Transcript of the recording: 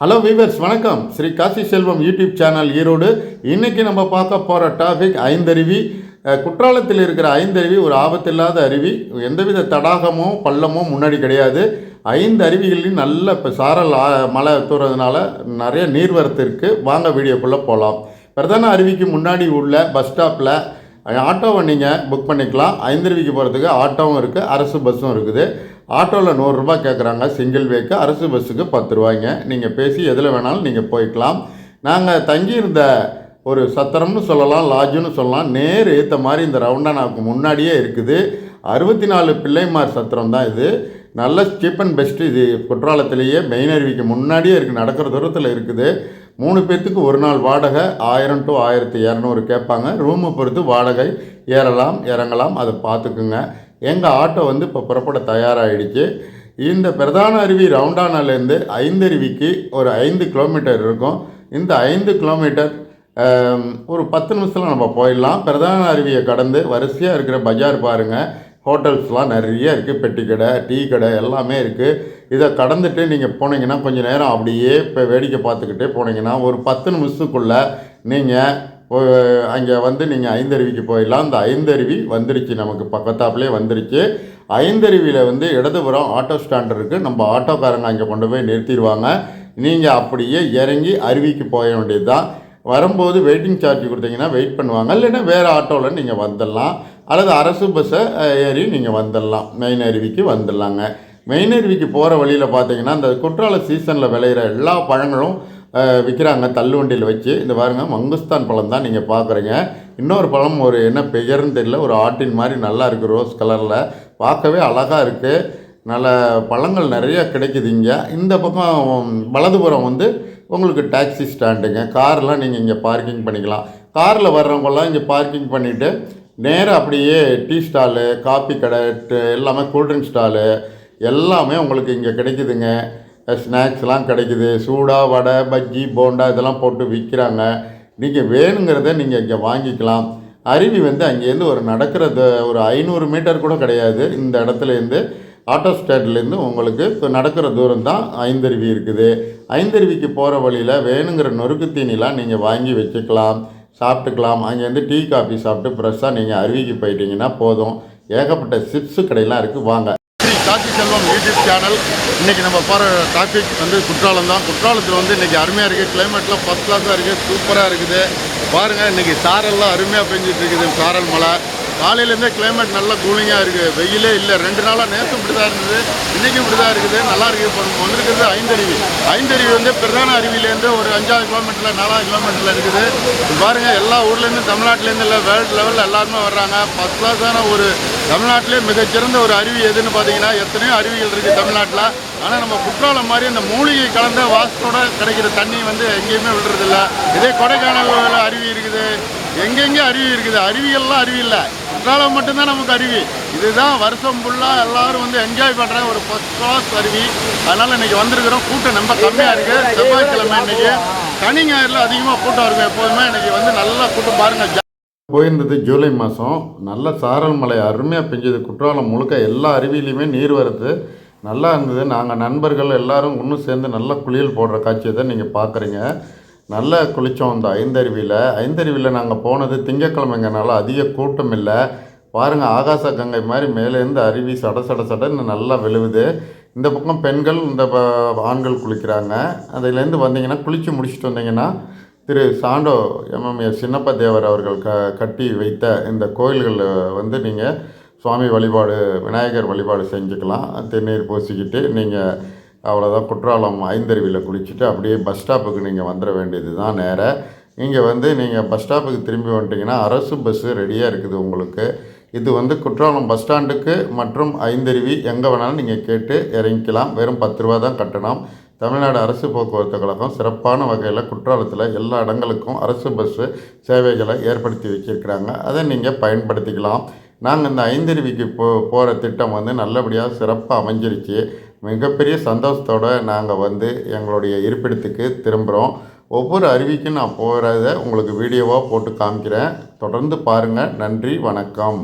Hello viewers வணக்கம். Shri Kasi Selvam YouTube channel Erode. இன்றைக்கி நம்ம பார்க்க போகிற டாபிக் ஐந்தருவி. குற்றாலத்தில் இருக்கிற ஐந்தருவி ஒரு ஆபத்தில்லாத அருவி. எந்தவித தடாகமோ பள்ளமோ முன்னாடி கிடையாது. ஐந்து அருவிகளிலும் நல்ல இப்போ சாரல் மழை தூறதுனால நிறைய நீர்வரத்து இருக்குது வாங்க வீடியோக்குள்ளே போகலாம் பிரதான அருவிக்கு முன்னாடி உள்ள பஸ் ஸ்டாப்பில் ஆட்டோவை நீங்கள் புக் பண்ணிக்கலாம். ஐந்தருவிக்கு போகிறதுக்கு ஆட்டோவும் இருக்குது அரசு பஸ்ஸும் இருக்குது. ஆட்டோவில் நூறுரூபா கேட்குறாங்க சிங்கிள் வேக்கு அரசு பஸ்ஸுக்கு பத்து ரூபாய்ங்க. நீங்கள் பேசி எதில் வேணாலும் நீங்கள் போய்க்கலாம். நாங்கள் தங்கியிருந்த ஒரு சத்திரம்னு சொல்லலாம் லாட்ஜுன்னு சொல்லலாம் நேர் ஏற்ற மாதிரி இந்த ரவுண்டானாவுக்கு முன்னாடியே இருக்குது. அறுபத்தி நாலு பிள்ளைமார் சத்திரம் தான் இது. நல்ல சீப் அண்ட் பெஸ்ட் இது. குற்றாலத்திலேயே மெயின் அருவிக்கு முன்னாடியே இருக்குது நடக்கிற தூரத்தில் இருக்குது. மூணு பேர்த்துக்கு ஒரு நாள் வாடகை ஆயிரம் டு ஆயிரத்தி இரநூறு கேட்பாங்க. ரூமை பொறுத்து வாடகை ஏறலாம் இறங்கலாம் அதை பார்த்துக்குங்க. எங்கள் ஆட்டோ வந்து இப்போ புறப்பட தயாராகிடுச்சு இந்த பிரதான அருவி ரவுண்டானாலேருந்து ஐந்தருவிக்கு ஒரு ஐந்து கிலோமீட்டர் இருக்கும். இந்த ஐந்து கிலோமீட்டர் ஒரு பத்து நிமிஷத்தில் நம்ம போயிடலாம். பிரதான அருவியை கடந்து வரிசையாக இருக்கிற பஜார் பாருங்கள் ஹோட்டல்ஸ்லாம் நிறைய இருக்குது பெட்டி கடை டீ கடை எல்லாமே இருக்குது இதை கடந்துட்டு நீங்கள் போனீங்கன்னா கொஞ்சம் நேரம் அப்படியே இப்போ வேடிக்கை பார்த்துக்கிட்டே போனீங்கன்னா ஒரு பத்து நிமிஷத்துக்குள்ளே நீங்கள் அங்கே வந்து நீங்கள் ஐந்தருவிக்கு போயிடலாம். அந்த ஐந்தருவி வந்துருச்சு. நமக்கு பக்கத்தாப்புலேயே வந்துருச்சு. ஐந்தருவியில் வந்து இடதுபுறம் ஆட்டோ ஸ்டாண்ட் இருக்குது நம்ம ஆட்டோக்காரங்க அங்கே கொண்டு போய் நிறுத்திடுவாங்க. நீங்கள் அப்படியே இறங்கி அருவிக்கு போக வேண்டியது தான் வரும்போது வெயிட்டிங் சார்ஜ் கொடுத்தீங்கன்னா வெயிட் பண்ணுவாங்க. இல்லைன்னா வேறு ஆட்டோவில் நீங்கள் வந்துடலாம். அல்லது அரசு பஸ்ஸை ஏறி நீங்கள் வந்துடலாம். மெயின் அருவிக்கு வந்துடலாங்க. மெயின் அருவிக்கு போகிற வழியில் பார்த்தீங்கன்னா இந்த குற்றால சீசனில் விளையிற எல்லா பழங்களும் விற்கிறாங்க தள்ளுவண்டியில் வச்சு. இந்த பாருங்கள் மங்குஸ்தான் பழம் தான் நீங்கள் பார்க்குறீங்க இன்னொரு பழம் ஒரு என்ன பெயர்னு தெரியல ஒரு ஆட்டின் மாதிரி நல்லா இருக்குது ரோஸ் கலரில். பார்க்கவே அழகாக இருக்குது நல்ல பழங்கள் நிறையா கிடைக்குது இங்கே. இந்த பக்கம் வலதுபுறம் வந்து உங்களுக்கு டாக்ஸி ஸ்டாண்டுங்க. கார்லாம் நீங்கள் இங்கே பார்க்கிங் பண்ணிக்கலாம். காரில் வர்றவங்கெல்லாம் இங்கே பார்க்கிங் பண்ணிவிட்டு நேராக அப்படியே டீ ஸ்டாலு காப்பி கடை எல்லாமே கூல்ட்ரிங்க் ஸ்டாலு எல்லாமே உங்களுக்கு இங்கே கிடைக்குதுங்க. ஸ்நாக்ஸ்லாம் கிடைக்குது. சூடாக வடை பஜ்ஜி போண்டா இதெல்லாம் போட்டு விற்கிறாங்க நீங்கள் வேணுங்கிறத நீங்கள் இங்கே வாங்கிக்கலாம். அருவி வந்து அங்கேருந்து ஒரு நடக்கிறது ஒரு ஐநூறு மீட்டர் கூட கிடையாது. இந்த இடத்துலேருந்து ஆட்டோ ஸ்டாண்ட்லேருந்து உங்களுக்கு இப்போ நடக்கிற தூரம் தான் ஐந்தருவி இருக்குது. ஐந்தருவிக்கு போகிற வழியில் வேணுங்கிற நொறுக்கு தீனிலாம் நீங்கள் வாங்கி வச்சுக்கலாம். சாப்பிட்டுக்கலாம். அங்கேருந்து டீ காஃபி சாப்பிட்டு ஃப்ரெஷ்ஷாக நீங்கள் அருவிக்கு போயிட்டீங்கன்னா போதும். ஏகப்பட்ட சிப்ஸு கடையெல்லாம் இருக்குது வாங்க. காசி செல்வம் யூடியூப் சேனல் இன்றைக்கி நம்ம போகிற டாபிக் வந்து குற்றாலம் தான். குற்றாலத்தில் வந்து இன்றைக்கி அருமையாக இருக்குது கிளைமேட்லாம் ஃபஸ்ட் கிளாஸாக இருக்குது சூப்பராக இருக்குது. பாருங்கள் இன்றைக்கி சாரல்லாம் அருமையாக பெஞ்சிட்டு இருக்குது. சாரல் மலை. காலையிலேருந்தே கிளைமேட் நல்லா கூலிங்காக இருக்குது வெயிலே இல்லை. ரெண்டு நாளாக நேற்று இப்படி தான் இருந்தது. இன்றைக்கும் இப்படி தான் இருக்குது. நல்லா இருக்குது. இப்போ நம்ம வந்திருக்கிறது ஐந்தருவி. ஐந்தருவி வந்து பிரதான அருவியிலேருந்து ஒரு அஞ்சாவது கிலோமீட்டரில் நாலாவது கிலோமீட்டரில் இருக்குது. பாருங்கள் எல்லா ஊர்லேருந்து தமிழ்நாட்டிலேருந்து இல்லை வேர்ல்டு லெவலில் எல்லாருமே வர்றாங்க. ஃபஸ்ட் கிளாஸான ஒரு தமிழ்நாட்டிலே மிகச்சிறந்த ஒரு அருவி எதுன்னு பார்த்தீங்கன்னா எத்தனையோ அருவிகள் இருக்குது தமிழ்நாட்டில். ஆனால் நம்ம குற்றாலம் மாதிரி இந்த மூலிகை கலந்த வாசத்தோடு கிடைக்கிற தண்ணி வந்து எங்கேயுமே விடுறதில்ல. இதே கொடைக்கானல் அருவி இருக்குது. எங்கெங்கே அருவி இருக்குது? அருவிகள்லாம் அருவி இல்லை. குற்றாலம் மட்டும்தான் நமக்கு அருவி. இதுதான் வருஷம் ஃபுல்லாக எல்லாரும் வந்து என்ஜாய் பண்ணுற ஒரு ஃபஸ்ட் கிளாஸ் அருவி. அதனால் இன்றைக்கி வந்திருக்கிறோம். கூட்டம் ரொம்ப கம்மியாக இருக்குது செவ்வாய்க்கிழமை இன்றைக்கி சனி ஞாயிறில் அதிகமாக கூட்டம் இருக்கும் எப்போதுமே இன்றைக்கி வந்து நல்லா கூட்டம். பாருங்கள் போயிருந்தது ஜூலை மாதம் நல்ல சாரல் மழை அருமையாக பெஞ்சது. குற்றாலம் முழுக்க எல்லா அருவியிலையுமே நீர் வருது. நல்லா இருந்தது. நாங்கள் நண்பர்கள் எல்லாரும் ஒன்று சேர்ந்து நல்ல குளியல் போடுற காட்சியை தான் நீங்கள் பார்க்குறீங்க நல்ல குளித்தோம் இந்த ஐந்தருவியில். ஐந்தருவியில் நாங்கள் போனது திங்கக்கிழமைங்கனால அதிக கூட்டம் இல்லை. பாருங்கள் ஆகாச கங்கை மாதிரி மேலேருந்து அருவி சட சட சடன்னு நல்லா விழுவுது. இந்த பக்கம் பெண்கள் இந்த ஆண்கள் குளிக்கிறாங்க. அதுலேருந்து வந்தீங்கன்னா குளித்து முடிச்சுட்டு வந்தீங்கன்னா திரு சாண்டோ எம்எம்ஏ சின்னப்ப தேவர் அவர்கள் க கட்டி வைத்த இந்த கோயில்களில் வந்து நீங்கள் சுவாமி வழிபாடு விநாயகர் வழிபாடு செஞ்சுக்கலாம். திருநீர் பூசிக்கிட்டு நீங்கள் அவ்வளோதான் குற்றாலம் ஐந்தருவியில் குளிச்சுட்டு அப்படியே பஸ் ஸ்டாப்புக்கு நீங்கள் வந்துட வேண்டியது தான் நேராக இங்கே வந்து நீங்கள் பஸ் ஸ்டாப்புக்கு திரும்பி வந்துட்டீங்கன்னா அரசு பஸ்ஸு ரெடியாக இருக்குது உங்களுக்கு. இது வந்து குற்றாலம் பஸ் ஸ்டாண்டுக்கு மற்றும் ஐந்தருவி எங்கே வேணாலும் நீங்கள் கேட்டு இறங்கிக்கலாம். வெறும் பத்து ரூபா தான் கட்டணம். தமிழ்நாடு அரசு போக்குவரத்து கழகம் சிறப்பான வகையில் குற்றாலத்தில் எல்லா இடங்களுக்கும் அரசு பஸ்ஸு சேவைகளை ஏற்படுத்தி வச்சிருக்கிறாங்க. அதை நீங்கள் பயன்படுத்திக்கலாம். நாங்கள் இந்த ஐந்தருவிக்கு போ போகிற திட்டம் வந்து நல்லபடியாக சிறப்பாக அமைஞ்சிருச்சு. மிகப்பெரிய சந்தோஷத்தோடு நாங்கள் வந்து எங்களுடைய இருப்பிடத்துக்கு திரும்புகிறோம் ஒவ்வொரு அருவிக்கும் நான் போகிறத உங்களுக்கு வீடியோவாக போட்டு காமிக்கிறேன். தொடர்ந்து பாருங்கள் நன்றி வணக்கம்.